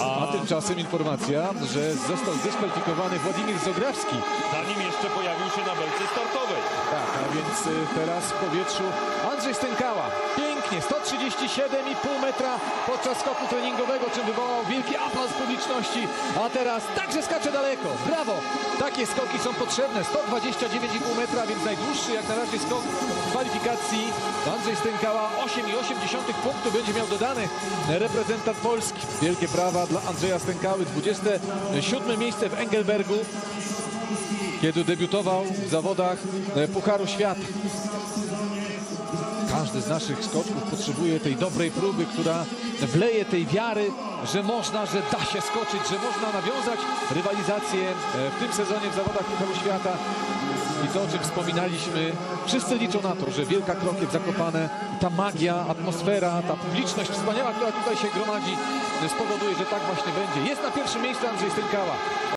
A tymczasem informacja, że został zdyskwalifikowany Władimir Zograwski. Zanim jeszcze pojawił się na belce startowej. Tak, a więc y, teraz w powietrzu Andrzej Stękała. Pięknie, 137,5 metra podczas skoku treningowego, czym wywołał wielki aplauz publiczności. A teraz także skacze daleko. Brawo! Takie skoki są potrzebne. 129,5 metra, więc najdłuższy jak na razie skok w kwalifikacji. Andrzej Stękała 8,8 punktu będzie miał dodany reprezentant Polski. Wielkie dla Andrzeja Stękały. 27 miejsce w Engelbergu kiedy debiutował w zawodach e, Pucharu Świata. Każdy z naszych skoczków potrzebuje tej dobrej próby, która wleje tej wiary, że można, że da się skoczyć, że można nawiązać rywalizację e, w tym sezonie w zawodach Pucharu Świata. I to, o czym wspominaliśmy, wszyscy liczą na to, że Wielka Krokiew Zakopane, ta magia, atmosfera, ta publiczność wspaniała, która tutaj się gromadzi, spowoduje, że tak właśnie będzie. Jest na pierwszym miejscu Andrzej Stękała.